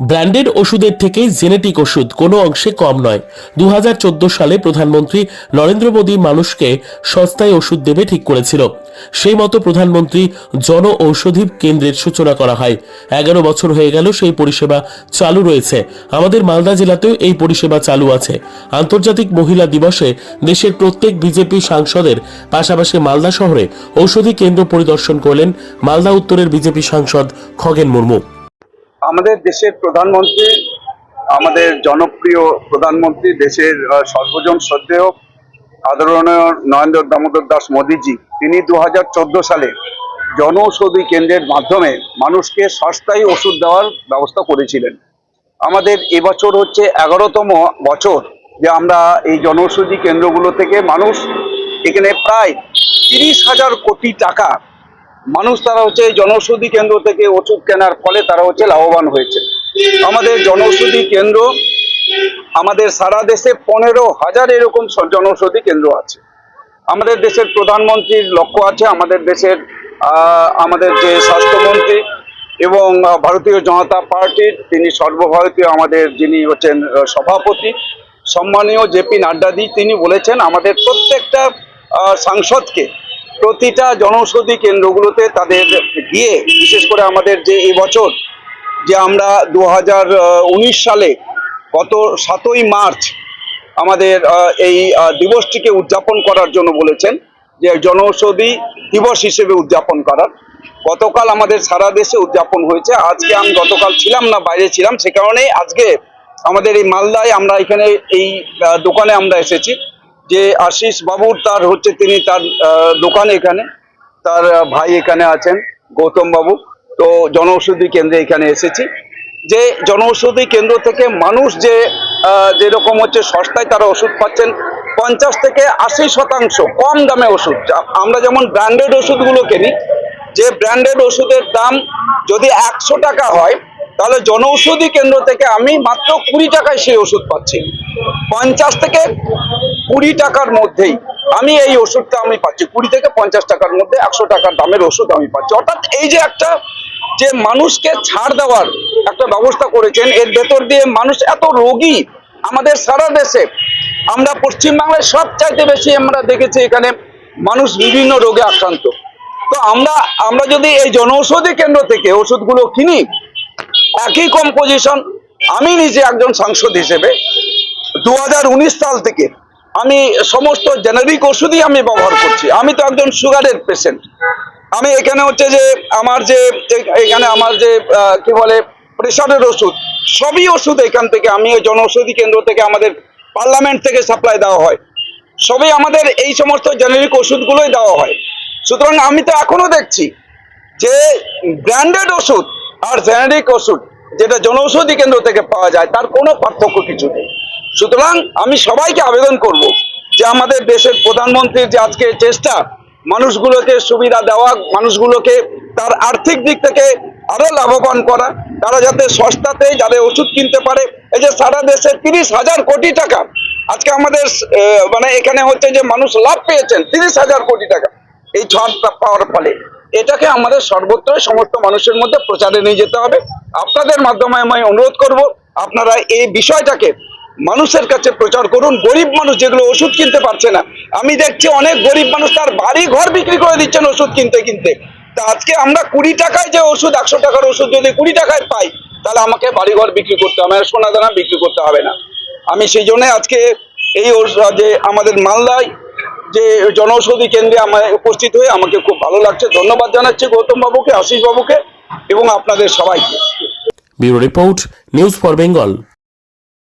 Branded ওষুধের থেকে genetic ওষুধ কোনো অংশে কম নয়। দু সালে প্রধানমন্ত্রী নরেন্দ্র মোদী মানুষকে সস্তায় ওষুধ দেবে ঠিক করেছিল। সেই মতো প্রধানমন্ত্রী জন ঔষধি কেন্দ্রের সূচনা করা হয়। এগারো বছর হয়ে গেল সেই পরিষেবা চালু রয়েছে। আমাদের মালদা জেলাতেও এই পরিষেবা চালু আছে। আন্তর্জাতিক মহিলা দিবসে দেশের প্রত্যেক বিজেপি সাংসদের পাশাপাশি মালদা শহরে ঔষধি কেন্দ্র পরিদর্শন করলেন মালদা উত্তরের বিজেপি সাংসদ খগেন মুর্মু। আমাদের দেশের প্রধানমন্ত্রী, আমাদের জনপ্রিয় প্রধানমন্ত্রী দেশের সর্বজন শ্রদ্ধেয় আদরণীয় নরেন্দ্র দামোদর দাস মোদীজি, তিনি দু হাজার চোদ্দ সালে জনঔষধি কেন্দ্রের মাধ্যমে মানুষকে সস্তায় ওষুধ দেওয়ার ব্যবস্থা করেছিলেন। আমাদের এবছর হচ্ছে এগারোতম বছর যে আমরা এই জনৌষধি কেন্দ্রগুলো থেকে মানুষ এখানে প্রায় তিরিশ হাজার কোটি টাকা মানুষ তারা হচ্ছে এই জনৌষধি কেন্দ্র থেকে ওষুধ কেনার ফলে তারা হচ্ছে লাভবান হয়েছে। আমাদের জনৌষধি কেন্দ্র, আমাদের সারা দেশে পনেরো হাজার এরকম জনৌষধি কেন্দ্র আছে। আমাদের দেশের প্রধানমন্ত্রীর লক্ষ্য আছে, আমাদের দেশের আমাদের যে স্বাস্থ্যমন্ত্রী এবং ভারতীয় জনতা পার্টির তিনি সর্বভারতীয় আমাদের যিনি হচ্ছেন সভাপতি, সম্মানীয় জেপি নাড্ডাদি তিনি বলেছেন, আমাদের প্রত্যেকটা সাংসদকে প্রতিটা জনৌষধি কেন্দ্রগুলোতে তাদের গিয়ে, বিশেষ করে আমাদের যে এই বছর, যে আমরা দু হাজার উনিশ সালে গত সাতই মার্চ আমাদের এই দিবসটিকে উদযাপন করার জন্য বলেছেন, যে জনৌষধি দিবস হিসেবে উদযাপন করার। গতকাল আমাদের সারা দেশে উদযাপন হয়েছে। আজকে আমি গতকাল ছিলাম না, বাইরে ছিলাম, সে কারণে আজকে আমাদের এই মালদায় আমরা এখানে এই দোকানে আমরা এসেছি। যে আশিস বাবুর তার হচ্ছে তিনি তার দোকান এখানে, তার ভাই এখানে আছেন, গৌতম বাবু। তো জনৌষধি কেন্দ্রে এখানে এসেছি। যে জনৌষধি কেন্দ্র থেকে মানুষ যে যেরকম হচ্ছে সস্তায় তারা ওষুধ পাচ্ছেন, পঞ্চাশ থেকে আশি শতাংশ কম দামে ওষুধ। আমরা যেমন ব্র্যান্ডেড ওষুধগুলো কিনি, যে ব্র্যান্ডেড ওষুধের দাম যদি একশো টাকা হয়, তাহলে জনৌষধি কেন্দ্র থেকে আমি মাত্র কুড়ি টাকায় সেই ওষুধ পাচ্ছি। পঞ্চাশ থেকে কুড়ি টাকার মধ্যেই আমি এই ওষুধটা আমি পাচ্ছি। কুড়ি থেকে পঞ্চাশ টাকার মধ্যে একশো টাকার দামের ওষুধ আমি পাচ্ছি। অর্থাৎ এই যে একটা, যে মানুষকে ছাড় দেওয়ার একটা ব্যবস্থা করেছেন, এর ভেতর দিয়ে মানুষ এত রোগী আমাদের সারা দেশে। আমরা পশ্চিমবাংলায় সব চাইতে বেশি আমরা দেখেছি এখানে মানুষ বিভিন্ন রোগে আক্রান্ত। তো আমরা আমরা যদি এই জনঔষধি কেন্দ্র থেকে ওষুধগুলো কিনি, একই কম্পোজিশন আমি নিজে একজন সাংসদ হিসেবে, দু হাজার উনিশ সাল থেকে আমি সমস্ত জেনারিক ওষুধই আমি ব্যবহার করছি। আমি তো একজন সুগারের পেশেন্ট আমি এখানে হচ্ছে যে আমার যে এখানে আমার যে কি বলে প্রেশারের ওষুধ, সবই ওষুধ এখান থেকে আমি ওই জনঔষধি কেন্দ্র থেকে আমাদের পার্লামেন্ট থেকে সাপ্লাই দেওয়া হয়। সবই আমাদের এই সমস্ত জেনারিক ওষুধগুলোই দেওয়া হয়। সুতরাং আমি তো এখনও দেখছি যে ব্র্যান্ডেড ওষুধ আর জেনারিক ওষুধ, যেটা জনৌষধি কেন্দ্র থেকে পাওয়া যায়, তার কোনো পার্থক্য কিছু নেই। সুতরাং আমি সবাইকে আবেদন করব যে আমাদের দেশের প্রধানমন্ত্রীর যে আজকে চেষ্টা, মানুষগুলোকে সুবিধা দেওয়া, মানুষগুলোকে তার আর্থিক দিক থেকে আরও লাভবান করা, তারা যাতে সস্তাতে যাতে ওষুধ কিনতে পারে, এই যে সারা দেশে তিরিশ হাজার কোটি টাকা, আজকে আমাদের মানে এখানে হচ্ছে যে মানুষ লাভ পেয়েছেন তিরিশ হাজার কোটি টাকা, এই ছাড়টা পাওয়ার ফলে। এটাকে আমাদের সর্বত্রই সমস্ত মানুষের মধ্যে প্রচারে নিয়ে যেতে হবে। আপনাদের মাধ্যমে আমি অনুরোধ করব, আপনারা এই বিষয়টাকে মানুষের কাছে প্রচার করুন, গরিব মানুষ যেগুলো ওষুধ কিনতে পারছে না। আমি দেখছি অনেক গরিব মানুষ তার বাড়ি ঘর বিক্রি করে দিচ্ছেন ওষুধ কিনতে কিনতে। তা আজকে আমরা কুড়ি টাকায় যে ওষুধ, একশো টাকার ওষুধ যদি কুড়ি টাকায় পাই, তাহলে আমাকে বাড়ি ঘর বিক্রি করতে হবে সোনা দানা বিক্রি করতে হবে না। আমি সেই জন্য আজকে এই যে আমাদের মালদায় যে জনৌষধি কেন্দ্রে আমার উপস্থিত হয়ে আমাকে খুব ভালো লাগছে। ধন্যবাদ জানাচ্ছি গৌতম বাবুকে আশিস বাবুকে এবং আপনাদের সবাইকে। Bureau report, news for Bengal.